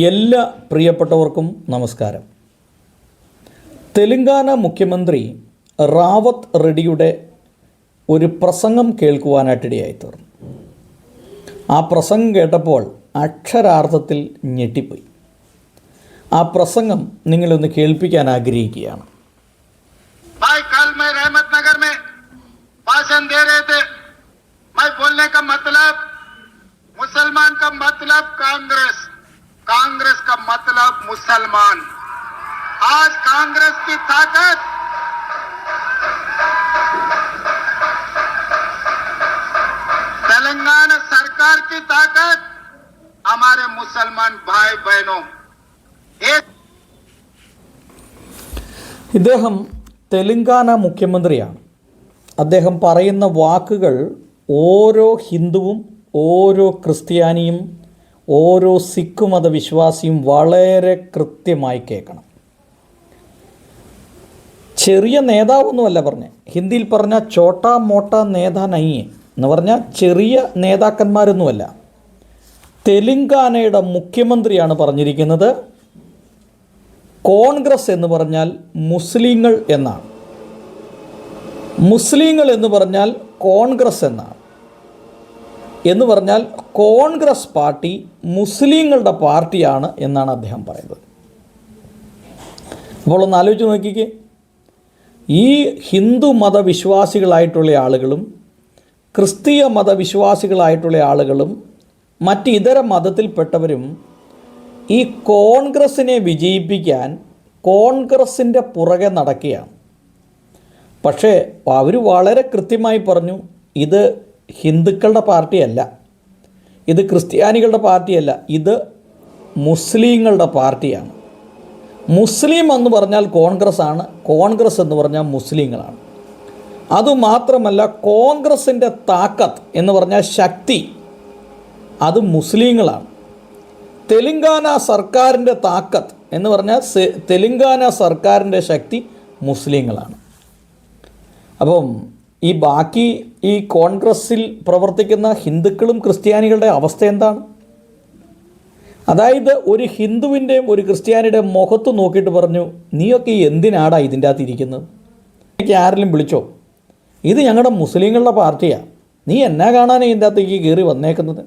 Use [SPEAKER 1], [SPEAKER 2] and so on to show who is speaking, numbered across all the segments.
[SPEAKER 1] എല്ലാ പ്രിയപ്പെട്ടവർക്കും നമസ്കാരം തെലങ്കാന മുഖ്യമന്ത്രി റാവത്ത് റെഡ്ഡിയുടെ ഒരു പ്രസംഗം കേൾക്കുവാനായിട്ടിടയായി തീർന്നു ആ പ്രസംഗം കേട്ടപ്പോൾ അക്ഷരാർത്ഥത്തിൽ ഞെട്ടിപ്പോയി ആ പ്രസംഗം നിങ്ങളൊന്ന് കേൾപ്പിക്കാൻ ആഗ്രഹിക്കുകയാണ്
[SPEAKER 2] भाई कल मैं रहमत नगर में भाषण दे रहे थे मैं बोलने का मतलब मुसलमान का मतलब कांग्रेस कांग्रेस का मतलब मुसलमान आज कांग्रेस की ताकत तेलंगाना सरकार की ताकत हमारे मुसलमान भाई बहनों एक
[SPEAKER 1] ഇദ്ദേഹം തെലങ്കാന മുഖ്യമന്ത്രിയാണ് അദ്ദേഹം പറയുന്ന വാക്കുകൾ ഓരോ ഹിന്ദുവും ഓരോ ക്രിസ്ത്യാനിയും ഓരോ സിഖ് മതവിശ്വാസിയും വളരെ കൃത്യമായി കേൾക്കണം. ചെറിയ നേതാവൊന്നുമല്ല പറഞ്ഞ്. ഹിന്ദിയിൽ പറഞ്ഞ ചോട്ടാ മോട്ട നേതാ നയ്യെ എന്ന് പറഞ്ഞാൽ ചെറിയ നേതാക്കന്മാരൊന്നുമല്ല. തെലുങ്കാനയുടെ മുഖ്യമന്ത്രിയാണ് പറഞ്ഞിരിക്കുന്നത്. കോൺഗ്രസ് എന്ന് പറഞ്ഞാൽ മുസ്ലിങ്ങൾ എന്നാണ്. മുസ്ലിങ്ങൾ എന്ന് പറഞ്ഞാൽ കോൺഗ്രസ് എന്നാണ്. എന്ന് പറഞ്ഞാൽ കോൺഗ്രസ് പാർട്ടി മുസ്ലിങ്ങളുടെ പാർട്ടിയാണ് എന്നാണ് അദ്ദേഹം പറയുന്നത്. അപ്പോൾ ഒന്ന് ആലോചിച്ച് നോക്കിക്കേ. ഈ ഹിന്ദു മതവിശ്വാസികളായിട്ടുള്ള ആളുകളും ക്രിസ്തീയ മതവിശ്വാസികളായിട്ടുള്ള ആളുകളും മറ്റ് ഇതര മതത്തിൽപ്പെട്ടവരും ഈ കോൺഗ്രസിനെ വിജയിപ്പിക്കാൻ കോൺഗ്രസിന്റെ പുറകെ നടക്കുകയാണ്. പക്ഷേ അവർ വളരെ കൃത്യമായി പറഞ്ഞു ഇത് ഹിന്ദുക്കളുടെ പാർട്ടിയല്ല. ഇത് ക്രിസ്ത്യാനികളുടെ പാർട്ടിയല്ല. ഇത് മുസ്ലിങ്ങളുടെ പാർട്ടിയാണ്. മുസ്ലിം എന്ന് പറഞ്ഞാൽ കോൺഗ്രസ് ആണ് കോൺഗ്രസ് എന്ന് പറഞ്ഞാൽ മുസ്ലിങ്ങളാണ്. അതുമാത്രമല്ല കോൺഗ്രസിന്റെ താക്കത്ത് എന്ന് പറഞ്ഞാൽ ശക്തി അത് മുസ്ലിങ്ങളാണ്. തെലുങ്കാന സർക്കാരിന്റെ താക്കത്ത് എന്ന് പറഞ്ഞാൽ തെലുങ്കാന സർക്കാരിന്റെ ശക്തി മുസ്ലിങ്ങളാണ്. അപ്പം ഈ ബാക്കി ഈ കോൺഗ്രസ്സിൽ പ്രവർത്തിക്കുന്ന ഹിന്ദുക്കളും ക്രിസ്ത്യാനികളുടെ അവസ്ഥ എന്താണ്? അതായത് ഒരു ഹിന്ദുവിന്റെയും ഒരു ക്രിസ്ത്യാനിയുടെയും മുഖത്ത് നോക്കിയിട്ട് പറഞ്ഞു നീയൊക്കെ എന്തിനാടാ ഇതിന്റെ അകത്ത് ഇരിക്കുന്നത്? എനിക്ക് ആരെങ്കിലും വിളിച്ചോ? ഇത് ഞങ്ങളുടെ മുസ്ലിങ്ങളുടെ പാർട്ടിയാണ് നീ എന്നാ കാണാനാണ് ഇതിന്റെ അകത്തേക്ക് കയറി വന്നേക്കുന്നത്?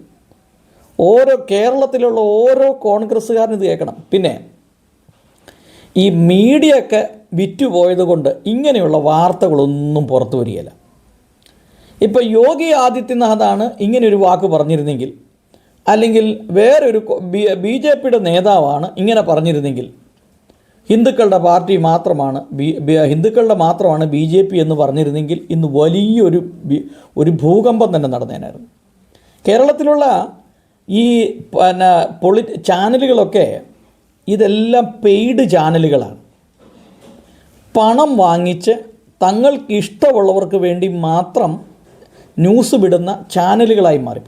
[SPEAKER 1] ഓരോ കേരളത്തിലുള്ള ഓരോ കോൺഗ്രസ്സുകാരനും ഇത് കേൾക്കണം. പിന്നെ ഈ മീഡിയ ഒക്കെ വിറ്റുപോയത് കൊണ്ട് ഇങ്ങനെയുള്ള വാർത്തകളൊന്നും പുറത്തു വരികയില്ല. ഇപ്പോൾ യോഗി ആദിത്യനാഥാണ് ഇങ്ങനെ ഒരു വാക്ക് പറഞ്ഞിരുന്നെങ്കിൽ അല്ലെങ്കിൽ വേറൊരു ബി ജെ പിയുടെ നേതാവാണ് ഇങ്ങനെ പറഞ്ഞിരുന്നെങ്കിൽ ഹിന്ദുക്കളുടെ പാർട്ടി മാത്രമാണ് ബി- ഹിന്ദുക്കളുടെ മാത്രമാണ് ബി ജെ പി എന്ന് പറഞ്ഞിരുന്നെങ്കിൽ ഇന്ന് വലിയൊരു ഒരു ഭൂകമ്പം തന്നെ നടന്നേനായിരുന്നു. കേരളത്തിലുള്ള ഈ പിന്നെ പൊളി ചാനലുകളൊക്കെ ഇതെല്ലാം പെയ്ഡ് ചാനലുകളാണ്. പണം വാങ്ങിച്ച് തങ്ങൾക്ക് ഇഷ്ടമുള്ളവർക്ക് വേണ്ടി മാത്രം ന്യൂസ് വിടുന്ന ചാനലുകളായി മാറി.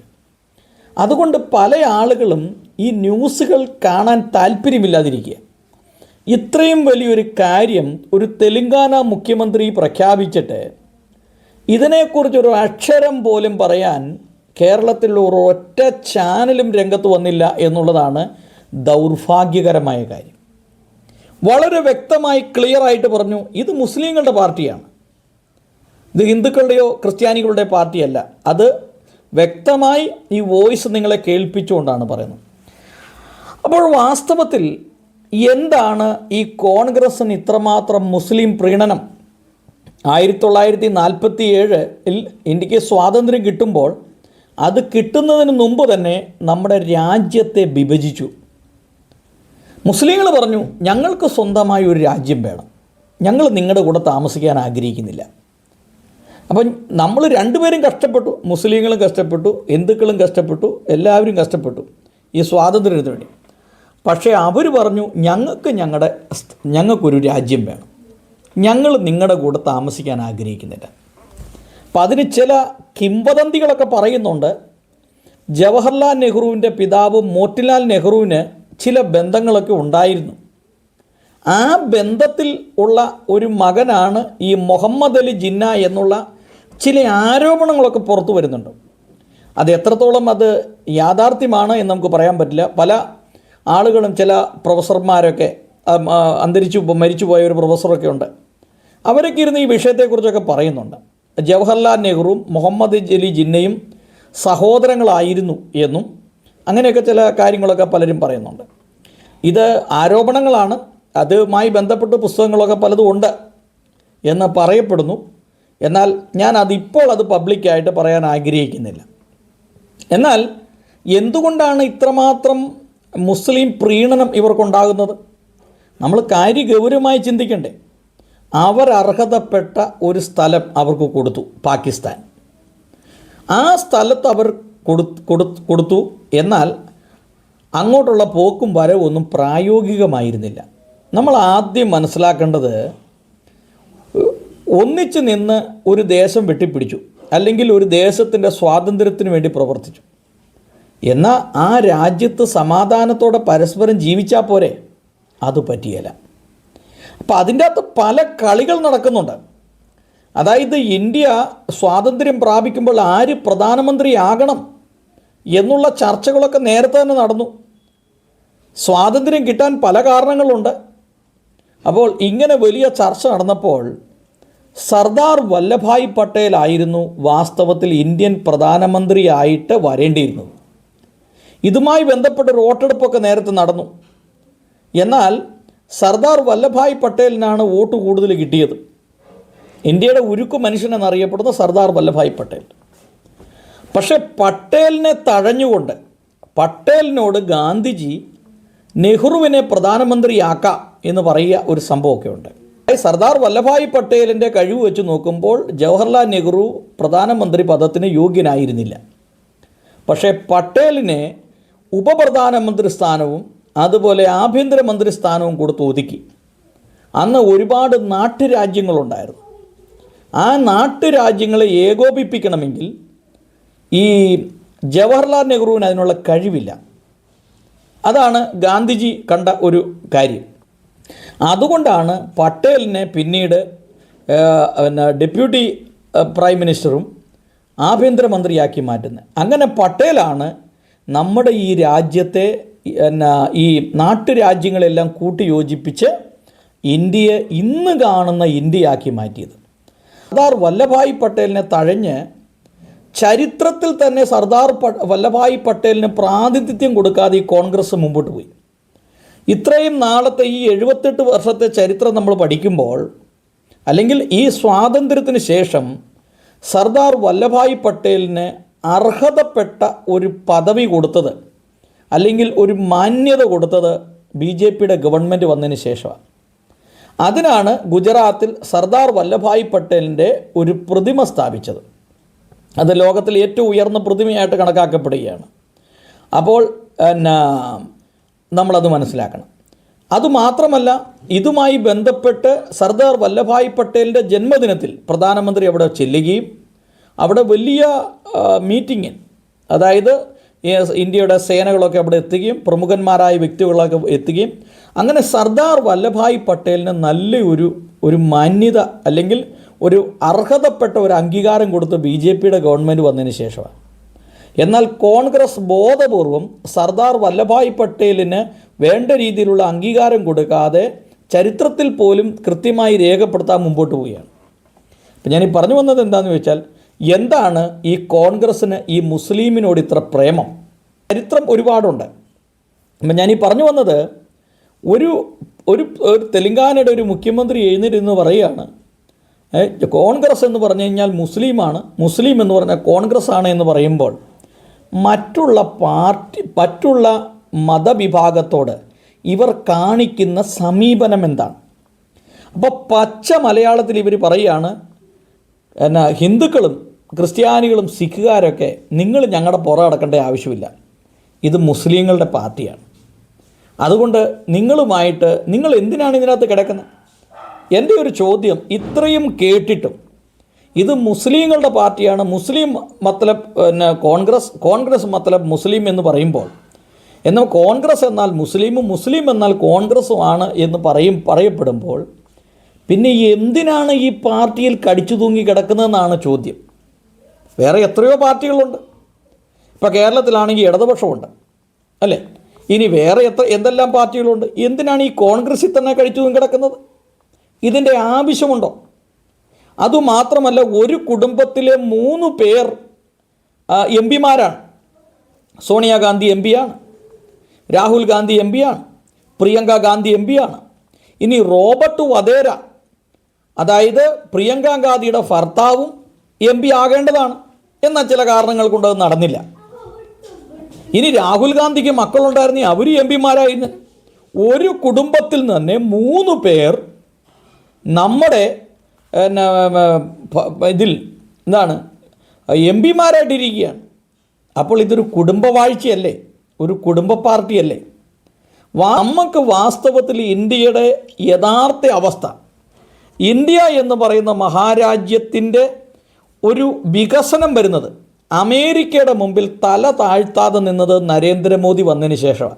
[SPEAKER 1] അതുകൊണ്ട് പല ആളുകളും ഈ ന്യൂസുകൾ കാണാൻ താല്പര്യമില്ലാതിരിക്കുക. ഇത്രയും വലിയൊരു കാര്യം ഒരു തെലുങ്കാന മുഖ്യമന്ത്രി പ്രഖ്യാപിച്ചിട്ട് ഇതിനെക്കുറിച്ചൊരു അക്ഷരം പോലും പറയാൻ കേരളത്തിലുള്ള ഒരു ഒറ്റ ചാനലും രംഗത്ത് വന്നില്ല എന്നുള്ളതാണ് ദൗർഭാഗ്യകരമായ കാര്യം. വളരെ വ്യക്തമായി ക്ലിയർ ആയിട്ട് പറഞ്ഞു ഇത് മുസ്ലിങ്ങളുടെ പാർട്ടിയാണ്. ഇത് ഹിന്ദുക്കളുടെയോ ക്രിസ്ത്യാനികളുടെ പാർട്ടിയല്ല. അത് വ്യക്തമായി ഈ വോയിസ് നിങ്ങളെ കേൾപ്പിച്ചുകൊണ്ടാണ് പറയുന്നത്. അപ്പോൾ വാസ്തവത്തിൽ എന്താണ് ഈ കോൺഗ്രസ്സിന് ഇത്രമാത്രം മുസ്ലിം പ്രീണനം? ആയിരത്തി തൊള്ളായിരത്തി നാൽപ്പത്തി ഏഴിൽ ഇന്ത്യയ്ക്ക് സ്വാതന്ത്ര്യം കിട്ടുമ്പോൾ അത് കിട്ടുന്നതിന് മുമ്പ് തന്നെ നമ്മുടെ രാജ്യത്തെ വിഭജിച്ചു. മുസ്ലിങ്ങൾ പറഞ്ഞു ഞങ്ങൾക്ക് സ്വന്തമായി ഒരു രാജ്യം വേണം. ഞങ്ങൾ നിങ്ങളുടെ കൂടെ താമസിക്കാൻ ആഗ്രഹിക്കുന്നില്ല. അപ്പം നമ്മൾ രണ്ടുപേരും കഷ്ടപ്പെട്ടു മുസ്ലിങ്ങളും കഷ്ടപ്പെട്ടു ഹിന്ദുക്കളും കഷ്ടപ്പെട്ടു എല്ലാവരും കഷ്ടപ്പെട്ടു ഈ സ്വാതന്ത്ര്യത്തിന് വേണ്ടി. പക്ഷേ അവർ പറഞ്ഞു ഞങ്ങൾക്ക് ഞങ്ങളുടെ ഞങ്ങൾക്കൊരു രാജ്യം വേണം. ഞങ്ങൾ നിങ്ങളുടെ കൂടെ താമസിക്കാൻ ആഗ്രഹിക്കുന്നില്ല. അപ്പം അതിന് ചില കിംവദന്തികളൊക്കെ പറയുന്നുണ്ട്. ജവഹർലാൽ നെഹ്റുവിന്റെ പിതാവ് മോത്തിലാൽ നെഹ്റുവിന് ചില ബന്ധങ്ങളൊക്കെ ഉണ്ടായിരുന്നു. ആ ബന്ധത്തിൽ ഉള്ള ഒരു മകനാണ് ഈ മുഹമ്മദ് അലി ജിന്ന എന്നുള്ള ചില ആരോപണങ്ങളൊക്കെ പുറത്തു വരുന്നുണ്ട്. അത് എത്രത്തോളം അത് യാഥാർത്ഥ്യമാണ് എന്ന് നമുക്ക് പറയാൻ പറ്റില്ല. പല ആളുകളും ചില പ്രൊഫസർമാരൊക്കെ അന്തരിച്ചു മരിച്ചു പോയ ഒരു പ്രൊഫസറൊക്കെ ഉണ്ട്. അവരൊക്കെ ഇരുന്ന് ഈ വിഷയത്തെക്കുറിച്ചൊക്കെ പറയുന്നുണ്ട്. ജവഹർലാൽ നെഹ്റുവും മുഹമ്മദ് അലി ജിന്നയും സഹോദരങ്ങളായിരുന്നു എന്നും അങ്ങനെയൊക്കെ ചില കാര്യങ്ങളൊക്കെ പലരും പറയുന്നുണ്ട്. ഇത് ആരോപണങ്ങളാണ്. അതുമായി ബന്ധപ്പെട്ട് പുസ്തകങ്ങളൊക്കെ പലതും ഉണ്ട് എന്ന് പറയപ്പെടുന്നു. എന്നാൽ ഞാൻ അതിപ്പോൾ അത് പബ്ലിക്കായിട്ട് പറയാൻ ആഗ്രഹിക്കുന്നില്ല. എന്നാൽ എന്തുകൊണ്ടാണ് ഇത്രമാത്രം മുസ്ലിം പ്രീണനം ഇവർക്കുണ്ടാകുന്നത്? നമ്മൾ കാര്യ ഗൗരവമായി ചിന്തിക്കണ്ടേ. അവർ അർഹതപ്പെട്ട ഒരു സ്ഥലം അവർക്ക് കൊടുത്തു പാകിസ്ഥാൻ. ആ സ്ഥലത്ത് അവർ കൊടു കൊടു- കൊടുത്തു. എന്നാൽ അങ്ങോട്ടുള്ള പോക്കും വരവും ഒന്നും പ്രായോഗികമായിരുന്നില്ല. നമ്മൾ ആദ്യം മനസ്സിലാക്കേണ്ടത് ഒന്നിച്ച് നിന്ന് ഒരു ദേശം വെട്ടിപ്പിടിച്ചു അല്ലെങ്കിൽ ഒരു ദേശത്തിന്റെ സ്വാതന്ത്ര്യത്തിന് വേണ്ടി പ്രവർത്തിച്ചു. എന്നാൽ ആ രാജ്യത്ത് സമാധാനത്തോടെ പരസ്പരം ജീവിച്ചാൽ പോരെ? അത് പറ്റിയല്ല അപ്പം അതിന്റെ അകത്ത് പല കളികൾ നടക്കുന്നുണ്ട്. അതായത് ഇന്ത്യ സ്വാതന്ത്ര്യം പ്രാപിക്കുമ്പോൾ ആര് പ്രധാനമന്ത്രിയാകണം എന്നുള്ള ചർച്ചകളൊക്കെ നേരത്തെ തന്നെ നടന്നു. സ്വാതന്ത്ര്യം കിട്ടാൻ പല കാരണങ്ങളുണ്ട്. അപ്പോൾ ഇങ്ങനെ വലിയ ചർച്ച നടന്നപ്പോൾ സർദാർ വല്ലഭായ് പട്ടേൽ ആയിരുന്നു വാസ്തവത്തിൽ ഇന്ത്യൻ പ്രധാനമന്ത്രിയായിട്ട് വരേണ്ടിയിരുന്നത്. ഇതുമായി ബന്ധപ്പെട്ട് വോട്ടെടുപ്പൊക്കെ നേരത്തെ നടന്നു. എന്നാൽ സർദാർ വല്ലഭായ് പട്ടേലിനാണ് വോട്ട് കൂടുതൽ കിട്ടിയത്. ഇന്ത്യയുടെ ഉരുക്കു മനുഷ്യൻ എന്നറിയപ്പെടുന്ന സർദാർ വല്ലഭായ് പട്ടേൽ. പക്ഷേ പട്ടേലിനെ തഴഞ്ഞുകൊണ്ട് പട്ടേലിനോട് ഗാന്ധിജി നെഹ്റുവിനെ പ്രധാനമന്ത്രിയാക്കാം എന്ന് പറയുക ഒരു സംഭവമൊക്കെ ഉണ്ട് സർദാർ വല്ലഭായ് പട്ടേലിന്റെ കഴിവ് വെച്ച് നോക്കുമ്പോൾ ജവഹർലാൽ നെഹ്റു പ്രധാനമന്ത്രി പദത്തിന് യോഗ്യനായിരുന്നില്ല. പക്ഷേ പട്ടേലിനെ ഉപപ്രധാനമന്ത്രി സ്ഥാനവും അതുപോലെ ആഭ്യന്തരമന്ത്രി സ്ഥാനവും കൊടുത്ത് ഒതുക്കി. അന്ന് ഒരുപാട് നാട്ടുരാജ്യങ്ങളുണ്ടായിരുന്നു. ആ നാട്ടുരാജ്യങ്ങളെ ഏകോപിപ്പിക്കണമെങ്കിൽ ഈ ജവഹർലാൽ നെഹ്റുവിന് അതിനുള്ള കഴിവില്ല. അതാണ് ഗാന്ധിജി കണ്ട ഒരു കാര്യം. അതുകൊണ്ടാണ് പട്ടേലിനെ പിന്നീട് പിന്നെ ഡെപ്യൂട്ടി പ്രൈം മിനിസ്റ്ററും ആഭ്യന്തരമന്ത്രിയാക്കി മാറ്റുന്നത്. അങ്ങനെ പട്ടേലാണ് നമ്മുടെ ഈ രാജ്യത്തെ എന്നാ ഈ നാട്ടുരാജ്യങ്ങളെല്ലാം കൂട്ടിയോജിപ്പിച്ച് ഇന്ത്യയെ ഇന്ന് കാണുന്ന ഇന്ത്യയാക്കി മാറ്റിയത്. സർദാർ വല്ലഭായ് പട്ടേലിനെ തഴഞ്ഞ് ചരിത്രത്തിൽ തന്നെ സർദാർ വല്ലഭായ് പട്ടേലിന് പ്രാതിനിധ്യം കൊടുക്കാതെ ഈ കോൺഗ്രസ് മുമ്പോട്ട് പോയി. ഇത്രയും നാളത്തെ ഈ എഴുപത്തെട്ട് വർഷത്തെ ചരിത്രം നമ്മൾ പഠിക്കുമ്പോൾ അല്ലെങ്കിൽ ഈ സ്വാതന്ത്ര്യത്തിന് ശേഷം സർദാർ വല്ലഭായ് പട്ടേലിന് അർഹതപ്പെട്ട ഒരു പദവി കൊടുത്തത് അല്ലെങ്കിൽ ഒരു മാന്യത കൊടുത്തത് ബി ജെ പിയുടെ ഗവൺമെന്റ് വന്നതിന് ശേഷമാണ്. അതിനാണ് ഗുജറാത്തിൽ സർദാർ വല്ലഭായ് പട്ടേലിന്റെ ഒരു പ്രതിമ സ്ഥാപിച്ചത്. അത് ലോകത്തിലെ ഏറ്റവും ഉയർന്ന പ്രതിമയായിട്ട് കണക്കാക്കപ്പെടുകയാണ്. അപ്പോൾ എന്നാ നമ്മളത് മനസ്സിലാക്കണം. അതുമാത്രമല്ല ഇതുമായി ബന്ധപ്പെട്ട് സർദാർ വല്ലഭായ് പട്ടേലിന്റെ ജന്മദിനത്തിൽ പ്രധാനമന്ത്രി അവിടെ ചെല്ലുകയും അവിടെ വലിയ മീറ്റിങ്ങിൽ അതായത് ഇന്ത്യയുടെ സേനകളൊക്കെ അവിടെ എത്തുകയും പ്രമുഖന്മാരായ വ്യക്തികളൊക്കെ എത്തുകയും അങ്ങനെ സർദാർ വല്ലഭായ് പട്ടേലിന് നല്ലൊരു ഒരു മാന്യത അല്ലെങ്കിൽ ഒരു അർഹതപ്പെട്ട ഒരു അംഗീകാരം കൊടുത്ത് ബി ജെ പിയുടെ ഗവൺമെന്റ് വന്നതിന് ശേഷമാണ്. എന്നാൽ കോൺഗ്രസ് ബോധപൂർവം സർദാർ വല്ലഭായ് പട്ടേലിന് വേണ്ട രീതിയിലുള്ള അംഗീകാരം കൊടുക്കാതെ ചരിത്രത്തിൽ പോലും കൃത്യമായി രേഖപ്പെടുത്താൻ മുമ്പോട്ട് പോവുകയാണ്. അപ്പം ഞാൻ ഈ പറഞ്ഞു വന്നത് എന്താണെന്ന് വെച്ചാൽ എന്താണ് ഈ കോൺഗ്രസ്സിന് ഈ മുസ്ലിമിനോട് ഇത്ര പ്രേമം? ചരിത്രം ഒരുപാടുണ്ട്. അപ്പം ഞാൻ ഈ പറഞ്ഞു വന്നത് ഒരു ഒരു തെലങ്കാനയുടെ ഒരു മുഖ്യമന്ത്രി എഴുന്നേരുന്ന് പറയുകയാണ് കോൺഗ്രസ് എന്ന് പറഞ്ഞു കഴിഞ്ഞാൽ മുസ്ലിമാണ് മുസ്ലിം എന്ന് പറഞ്ഞാൽ കോൺഗ്രസ് ആണ് എന്ന് പറയുമ്പോൾ മറ്റുള്ള പാർട്ടി മറ്റുള്ള മതവിഭാഗത്തോട് ഇവർ കാണിക്കുന്ന സമീപനം എന്താണ്? അപ്പോൾ പച്ച മലയാളത്തിൽ ഇവർ പറയുകയാണ് എന്നാ ഹിന്ദുക്കളും ക്രിസ്ത്യാനികളും സിഖുകാരൊക്കെ നിങ്ങൾ ഞങ്ങളുടെ പുറം അടക്കേണ്ട ആവശ്യമില്ല. ഇത് മുസ്ലിങ്ങളുടെ പാർട്ടിയാണ്. അതുകൊണ്ട് നിങ്ങളുമായിട്ട് നിങ്ങൾ എന്തിനാണ് ഇതിനകത്ത് കിടക്കുന്നത്? എന്റെ ഒരു ചോദ്യം ഇത്രയും കേട്ടിട്ടും ഇത് മുസ്ലിങ്ങളുടെ പാർട്ടിയാണ്. മുസ്ലിം മത്തലബ് പിന്നെ കോൺഗ്രസ് കോൺഗ്രസ് മത്തലബ് മുസ്ലിം എന്ന് പറയുമ്പോൾ എന്നാൽ കോൺഗ്രസ് എന്നാൽ മുസ്ലിമും മുസ്ലിം എന്നാൽ കോൺഗ്രസ്സുമാണ് എന്ന് പറയും പറയപ്പെടുമ്പോൾ പിന്നെ എന്തിനാണ് ഈ പാർട്ടിയിൽ കടിച്ചു തൂങ്ങി കിടക്കുന്നതെന്നാണ് ചോദ്യം. വേറെ എത്രയോ പാർട്ടികളുണ്ട്. ഇപ്പോൾ കേരളത്തിലാണെങ്കിൽ ഇടതുപക്ഷമുണ്ട് അല്ലേ? ഇനി വേറെ എത്ര എന്തെല്ലാം പാർട്ടികളുണ്ട്? എന്തിനാണ് ഈ കോൺഗ്രസിൽ തന്നെ കഴിച്ചു കിടക്കുന്നത്? ഇതിന്റെ ആവശ്യമുണ്ടോ? അതുമാത്രമല്ല ഒരു കുടുംബത്തിലെ മൂന്ന് പേർ എം പിമാരാണ്. സോണിയാഗാന്ധി എം പിയാണ്. രാഹുൽ ഗാന്ധി എം പിയാണ്. പ്രിയങ്ക ഗാന്ധി എം പിയാണ്. ഇനി റോബർട്ട് വധേര അതായത് പ്രിയങ്ക ഗാന്ധിയുടെ ഭർത്താവും എം പി ആകേണ്ടതാണ് എന്ന ചില കാരണങ്ങൾ കൊണ്ട് അത് നടന്നില്ല. ഇനി രാഹുൽ ഗാന്ധിക്ക് മക്കളുണ്ടായിരുന്നെങ്കിൽ അവർ എം പിമാരായിരുന്നു ഒരു കുടുംബത്തിൽ തന്നെ മൂന്ന് പേർ നമ്മുടെ എന്നാ, ഇതിൽ എന്താണ്? എം പിമാരായിട്ടിരിക്കുകയാണ്. അപ്പോൾ ഇതൊരു കുടുംബ വാഴ്ചയല്ലേ? ഒരു കുടുംബ പാർട്ടിയല്ലേ? നമുക്ക് വാസ്തവത്തിൽ ഇന്ത്യയുടെ യഥാർത്ഥ അവസ്ഥ. ഇന്ത്യ എന്ന് പറയുന്ന മഹാരാജ്യത്തിന്റെ ഒരു വികസനം വരുന്നത് അമേരിക്കയുടെ മുമ്പിൽ തല താഴ്ത്താതെ നിന്നത് നരേന്ദ്രമോദി വന്നതിന് ശേഷമാണ്.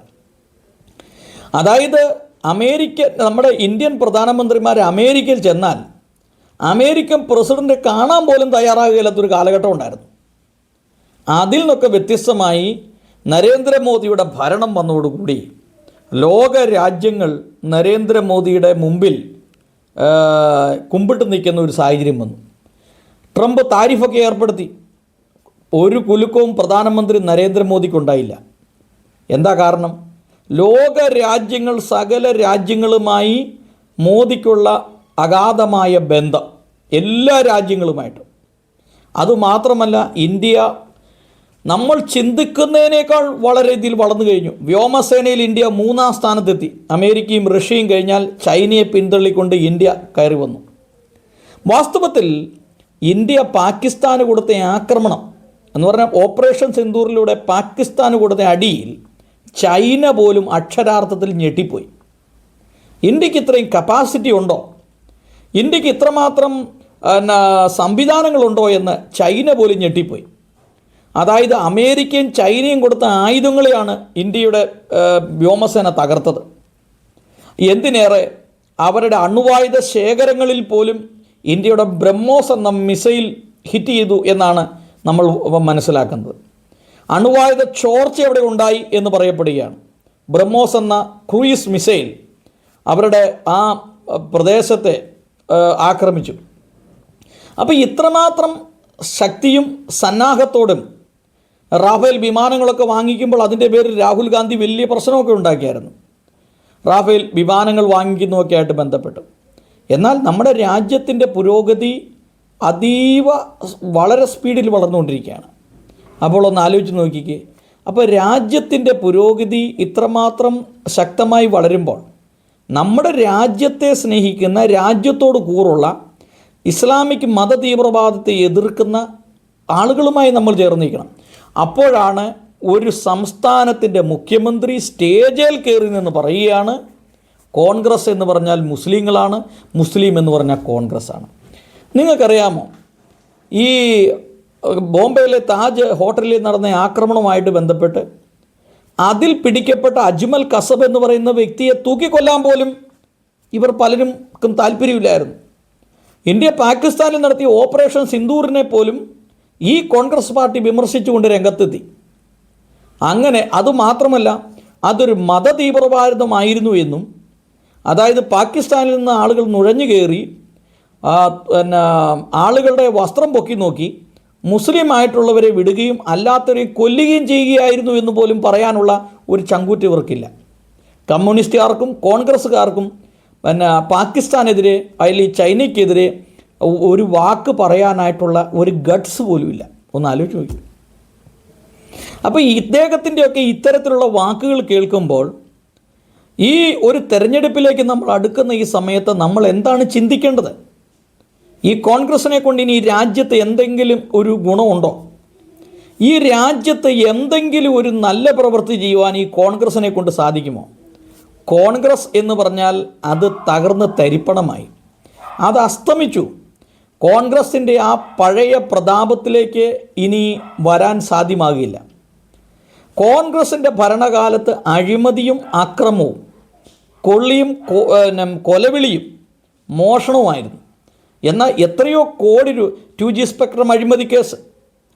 [SPEAKER 1] അതായത് അമേരിക്ക നമ്മുടെ ഇന്ത്യൻ പ്രധാനമന്ത്രിമാർ അമേരിക്കയിൽ ചെന്നാൽ അമേരിക്കൻ പ്രസിഡന്റ് കാണാൻ പോലും തയ്യാറാകുകയില്ലാത്തൊരു കാലഘട്ടം ഉണ്ടായിരുന്നു. അതിൽ നിന്നൊക്കെ വ്യത്യസ്തമായി നരേന്ദ്രമോദിയുടെ ഭരണം വന്നതോടുകൂടി ലോക രാജ്യങ്ങൾ നരേന്ദ്രമോദിയുടെ മുമ്പിൽ കുമ്പിട്ട് നിൽക്കുന്ന ഒരു സാഹചര്യം വന്നു. ട്രംപ് താരിഫൊക്കെ ഏർപ്പെടുത്തി. ഒരു കുലുക്കവും പ്രധാനമന്ത്രി നരേന്ദ്രമോദിക്കുണ്ടായില്ല. എന്താ കാരണം? ലോക രാജ്യങ്ങൾ സകല രാജ്യങ്ങളുമായി മോദിക്കുള്ള അഗാധമായ ബന്ധം എല്ലാ രാജ്യങ്ങളുമായിട്ടും. അതുമാത്രമല്ല ഇന്ത്യ നമ്മൾ ചിന്തിക്കുന്നതിനേക്കാൾ വളരെ രീതിയിൽ വളർന്നു കഴിഞ്ഞു. വ്യോമസേനയിൽ ഇന്ത്യ മൂന്നാം സ്ഥാനത്തെത്തി. അമേരിക്കയും റഷ്യയും കഴിഞ്ഞാൽ ചൈനയെ പിന്തള്ളിക്കൊണ്ട് ഇന്ത്യ കയറി വന്നു. വാസ്തവത്തിൽ ഇന്ത്യ പാകിസ്ഥാന് കൊടുത്ത ആക്രമണം എന്ന് പറഞ്ഞാൽ ഓപ്പറേഷൻ സിന്ദൂറിലൂടെ പാകിസ്ഥാന് കൊടുത്ത അടിയിൽ ചൈന പോലും അക്ഷരാർത്ഥത്തിൽ ഞെട്ടിപ്പോയി. ഇന്ത്യയ്ക്ക് ഇത്രയും കപ്പാസിറ്റി ഉണ്ടോ? ഇന്ത്യയ്ക്ക് ഇത്രമാത്രം എന്നാ, സംവിധാനങ്ങളുണ്ടോ എന്ന് ചൈന പോലും ഞെട്ടിപ്പോയി. അതായത് അമേരിക്കയും ചൈനയും കൊടുത്ത ആയുധങ്ങളെയാണ് ഇന്ത്യയുടെ വ്യോമസേന തകർത്തത്. എന്തിനേറെ അവരുടെ അണുവായുധ ശേഖരങ്ങളിൽ പോലും ഇന്ത്യയുടെ ബ്രഹ്മോസ് എന്ന മിസൈൽ ഹിറ്റ് ചെയ്തു എന്നാണ് നമ്മൾ മനസ്സിലാക്കുന്നത്. അണുവായുധ ചോർച്ച എവിടെ ഉണ്ടായി എന്ന് പറയപ്പെടുകയാണ്. ബ്രഹ്മോസ് എന്ന ക്രൂയിസ് മിസൈൽ അവരുടെ ആ പ്രദേശത്തെ ആക്രമിച്ചു. അപ്പോൾ ഇത്രമാത്രം ശക്തിയും സന്നാഹത്തോടും റാഫേൽ വിമാനങ്ങളൊക്കെ വാങ്ങിക്കുമ്പോൾ അതിന്റെ പേരിൽ രാഹുൽ ഗാന്ധി വലിയ പ്രശ്നമൊക്കെ ഉണ്ടാക്കിയായിരുന്നു. റാഫേൽ വിമാനങ്ങൾ വാങ്ങിക്കുന്നതൊക്കെ ആയിട്ട് ബന്ധപ്പെട്ടു. എന്നാൽ നമ്മുടെ രാജ്യത്തിന്റെ പുരോഗതി അതീവ വളരെ സ്പീഡിൽ വളർന്നുകൊണ്ടിരിക്കുകയാണ്. അപ്പോൾ ഒന്ന് ആലോചിച്ച് നോക്കിക്കേ. അപ്പോൾ രാജ്യത്തിന്റെ പുരോഗതി ഇത്രമാത്രം ശക്തമായി വളരുമ്പോൾ നമ്മുടെ രാജ്യത്തെ സ്നേഹിക്കുന്ന രാജ്യത്തോട് കൂറുള്ള ഇസ്ലാമിക് മത തീവ്രവാദത്തെ എതിർക്കുന്ന ആളുകളുമായി നമ്മൾ ചേർന്നിരിക്കണം. അപ്പോഴാണ് ഒരു സംസ്ഥാനത്തിന്റെ മുഖ്യമന്ത്രി സ്റ്റേജിൽ കയറി നിന്ന് പറയുകയാണ് കോൺഗ്രസ് എന്ന് പറഞ്ഞാൽ മുസ്ലിങ്ങളാണ് മുസ്ലിം എന്ന് പറഞ്ഞാൽ കോൺഗ്രസ് ആണ് നിങ്ങൾക്കറിയാമോ ഈ ബോംബെയിലെ താജ് ഹോട്ടലിൽ നടന്ന ആക്രമണവുമായിട്ട് ബന്ധപ്പെട്ട് അതിൽ പിടിക്കപ്പെട്ട അജ്മൽ കസബ് എന്ന് പറയുന്ന വ്യക്തിയെ തൂക്കിക്കൊല്ലാൻ പോലും ഇവർ പലരും താല്പര്യമില്ലായിരുന്നു. ഇന്ത്യ പാകിസ്ഥാനിൽ നടത്തിയ ഓപ്പറേഷൻ സിന്ദൂറിനെ പോലും ഈ കോൺഗ്രസ് പാർട്ടി വിമർശിച്ചുകൊണ്ട് രംഗത്തെത്തി. അങ്ങനെ അതുമാത്രമല്ല അതൊരു മതതീവ്രവാദമായിരുന്നു എന്നും അതായത് പാകിസ്ഥാനിൽ നിന്ന് ആളുകൾ നുഴഞ്ഞു കയറി പിന്നെ ആളുകളുടെ വസ്ത്രം പൊക്കി നോക്കി മുസ്ലിം ആയിട്ടുള്ളവരെ വിടുകയും അല്ലാത്തവരെ കൊല്ലുകയും ചെയ്യുകയായിരുന്നു എന്ന് പോലും പറയാനുള്ള ഒരു ചങ്കൂറ്റ് ഇവർക്കില്ല. കമ്മ്യൂണിസ്റ്റുകാർക്കും കോൺഗ്രസ്സുകാർക്കും പിന്നെ പാകിസ്ഥാനെതിരെ അതിൽ ചൈനയ്ക്കെതിരെ ഒരു വാക്ക് പറയാനായിട്ടുള്ള ഒരു ഗട്ട്സ് പോലുമില്ല. ഒന്ന് ആലോചിച്ച് നോക്കി. അപ്പോൾ ഇദ്ദേഹത്തിന്റെയൊക്കെ ഇത്തരത്തിലുള്ള വാക്കുകൾ കേൾക്കുമ്പോൾ ഈ ഒരു തെരഞ്ഞെടുപ്പിലേക്ക് നമ്മൾ അടുക്കുന്ന ഈ സമയത്ത് നമ്മൾ എന്താണ് ചിന്തിക്കേണ്ടത്? ഈ കോൺഗ്രസിനെ കൊണ്ട് ഇനി രാജ്യത്ത് എന്തെങ്കിലും ഒരു ഗുണമുണ്ടോ? ഈ രാജ്യത്ത് എന്തെങ്കിലും ഒരു നല്ല പ്രവൃത്തി ചെയ്യുവാൻ ഈ കോൺഗ്രസിനെ കൊണ്ട് സാധിക്കുമോ? കോൺഗ്രസ് എന്ന് പറഞ്ഞാൽ അത് തകർന്ന് തരിപ്പണമായി. അത് അസ്തമിച്ചു. കോൺഗ്രസിന്റെ ആ പഴയ പ്രതാപത്തിലേക്ക് ഇനി വരാൻ സാധ്യമാകില്ല. കോൺഗ്രസിന്റെ ഭരണകാലത്ത് അഴിമതിയും അക്രമവും കൊള്ളിയും കൊലവിളിയും മോഷണവുമായിരുന്നു. എന്നാൽ എത്രയോ കോടി രൂ ടു ജി സ്പെക്ട്രം അഴിമതി കേസ്.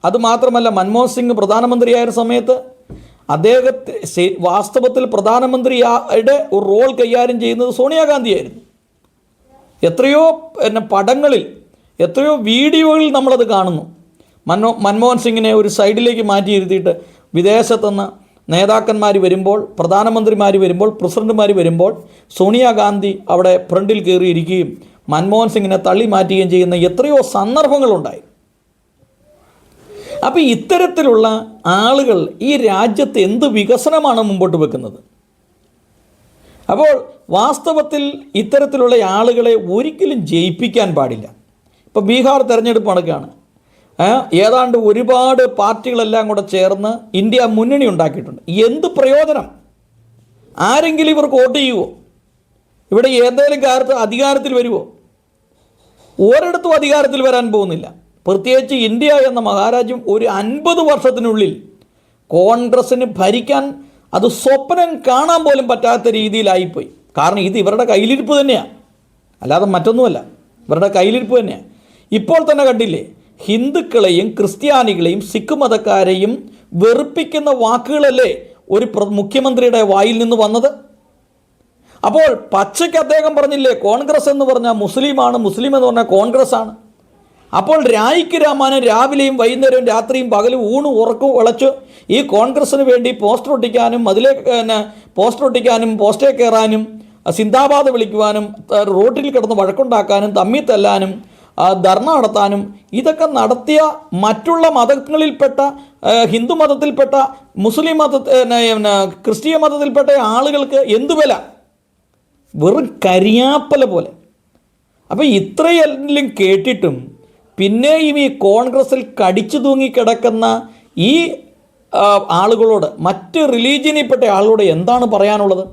[SPEAKER 1] അതുമാത്രമല്ല മൻമോഹൻ സിംഗ് പ്രധാനമന്ത്രിയായ സമയത്ത് അദ്ദേഹത്തെ വാസ്തവത്തിൽ പ്രധാനമന്ത്രിയുടെ ഒരു റോൾ കൈകാര്യം ചെയ്യുന്നത് സോണിയാഗാന്ധിയായിരുന്നു. എത്രയോ പിന്നെ പടങ്ങളിൽ എത്രയോ വീഡിയോകളിൽ നമ്മളത് കാണുന്നു. മൻമോ മൻമോഹൻ സിംഗിനെ ഒരു സൈഡിലേക്ക് മാറ്റി ഇരുത്തിയിട്ട് വിദേശത്തുനിന്ന് നേതാക്കന്മാർ വരുമ്പോൾ പ്രധാനമന്ത്രിമാർ വരുമ്പോൾ പ്രസിഡന്റുമാർ വരുമ്പോൾ സോണിയാഗാന്ധി അവിടെ ഫ്രണ്ടിൽ കയറിയിരിക്കുകയും മൻമോഹൻ സിംഗിനെ തള്ളി മാറ്റുകയും ചെയ്യുന്ന എത്രയോ സന്ദർഭങ്ങളുണ്ടായി. അപ്പോൾ ഇത്തരത്തിലുള്ള ആളുകൾ ഈ രാജ്യത്ത് എന്ത് വികസനമാണ് മുമ്പോട്ട് വെക്കുന്നത്? അപ്പോൾ വാസ്തവത്തിൽ ഇത്തരത്തിലുള്ള ആളുകളെ ഒരിക്കലും ജയിപ്പിക്കാൻ പാടില്ല. ഇപ്പോൾ ബീഹാർ തിരഞ്ഞെടുപ്പ് നടക്കുകയാണ്. ഏതാണ്ട് ഒരുപാട് പാർട്ടികളെല്ലാം കൂടെ ചേർന്ന് ഇന്ത്യ മുന്നണി ഉണ്ടാക്കിയിട്ടുണ്ട്. എന്ത് പ്രയോജനം? ആരെങ്കിലും ഇവർക്ക് വോട്ട് ചെയ്യുമോ ഇവിടെ ഏതെങ്കിലും കാലത്ത് അധികാരത്തിൽ വരുമോ ഒരിടത്തും അധികാരത്തിൽ വരാൻ പോകുന്നില്ല. പ്രത്യേകിച്ച് ഇന്ത്യ എന്ന മഹാരാജ്യം ഒരു അൻപത് വർഷത്തിനുള്ളിൽ കോൺഗ്രസ്സിന് ഭരിക്കാൻ അത് സ്വപ്നം കാണാൻ പോലും പറ്റാത്ത രീതിയിലായിപ്പോയി. കാരണം ഇത് ഇവരുടെ കയ്യിലിരിപ്പ് തന്നെയാണ് അല്ലാതെ മറ്റൊന്നുമല്ല. ഇവരുടെ കയ്യിലിരിപ്പ് തന്നെയാണ് ഇപ്പോൾ തന്നെ കണ്ടില്ലേ? ഹിന്ദുക്കളെയും ക്രിസ്ത്യാനികളെയും സിഖ് മതക്കാരെയും വെറുപ്പിക്കുന്ന വാക്കുകളല്ലേ ഒരു മുഖ്യമന്ത്രിയുടെ വായിൽ നിന്ന് വന്നത്? അപ്പോൾ പച്ചയ്ക്ക് അദ്ദേഹം പറഞ്ഞില്ലേ കോൺഗ്രസ് എന്ന് പറഞ്ഞാൽ മുസ്ലിമാണ് മുസ്ലിം എന്ന് പറഞ്ഞാൽ കോൺഗ്രസ് ആണ് അപ്പോൾ രായിക്ക് രാമാനൻ രാവിലെയും വൈകുന്നേരവും രാത്രിയും പകലും ഊണ് ഉറക്കും ഉളച്ച് ഈ കോൺഗ്രസ്സിന് വേണ്ടി പോസ്റ്റർ ഒട്ടിക്കാനും അതിലെ പിന്നെ പോസ്റ്റർ ഒട്ടിക്കാനും പോസ്റ്റേ കയറാനും സിന്ദാബാദ് വിളിക്കുവാനും റോട്ടിൽ കിടന്ന് വഴക്കുണ്ടാക്കാനും തമ്മി തല്ലാനും ധർണ നടത്താനും ഇതൊക്കെ നടത്തിയ മറ്റുള്ള മതങ്ങളിൽപ്പെട്ട ഹിന്ദു മതത്തിൽപ്പെട്ട മുസ്ലിം മത ക്രിസ്തീയ മതത്തിൽപ്പെട്ട ആളുകൾക്ക് എന്തു വില വെറും കരിയാപ്പല പോലെ. അപ്പോൾ ഇത്രയെല്ലാം കേട്ടിട്ടും പിന്നെയും ഈ കോൺഗ്രസ്സിൽ കടിച്ചു തൂങ്ങിക്കിടക്കുന്ന ഈ ആളുകളോട് മറ്റ് റിലീജിയനിൽപ്പെട്ട ആളുകളോട് എന്താണ് പറയാനുള്ളത്?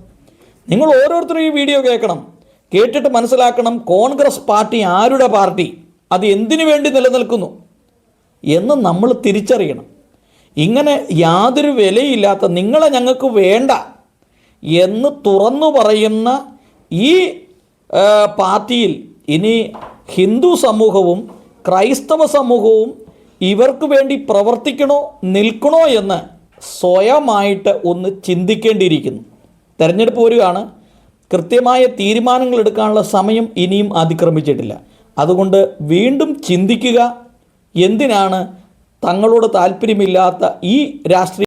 [SPEAKER 1] നിങ്ങൾ ഓരോരുത്തരും ഈ വീഡിയോ കേൾക്കണം. കേട്ടിട്ട് മനസ്സിലാക്കണം കോൺഗ്രസ് പാർട്ടി ആരുടെ പാർട്ടി? അത് എന്തിനു വേണ്ടി നിലനിൽക്കുന്നു? എന്ന് നമ്മൾ തിരിച്ചറിയണം. ഇങ്ങനെ യാതൊരു വിലയില്ലാത്ത നിങ്ങളെ ഞങ്ങൾക്ക് വേണ്ട എന്ന് തുറന്നു പറയുന്ന ഈ പാർട്ടിയിൽ ഇനി ഹിന്ദു സമൂഹവും ക്രൈസ്തവ സമൂഹവും ഇവർക്ക് വേണ്ടി പ്രവർത്തിക്കണോ നിൽക്കണോ എന്ന് സ്വയമായിട്ട് ഒന്ന് ചിന്തിക്കേണ്ടിയിരിക്കുന്നു. തെരഞ്ഞെടുപ്പ് വരികയാണ്. കൃത്യമായ തീരുമാനങ്ങൾ എടുക്കാനുള്ള സമയം ഇനിയും അതിക്രമിച്ചിട്ടില്ല. അതുകൊണ്ട് വീണ്ടും ചിന്തിക്കുക. എന്തിനാണ് തങ്ങളോട് താല്പര്യമില്ലാത്ത ഈ രാഷ്ട്രീയ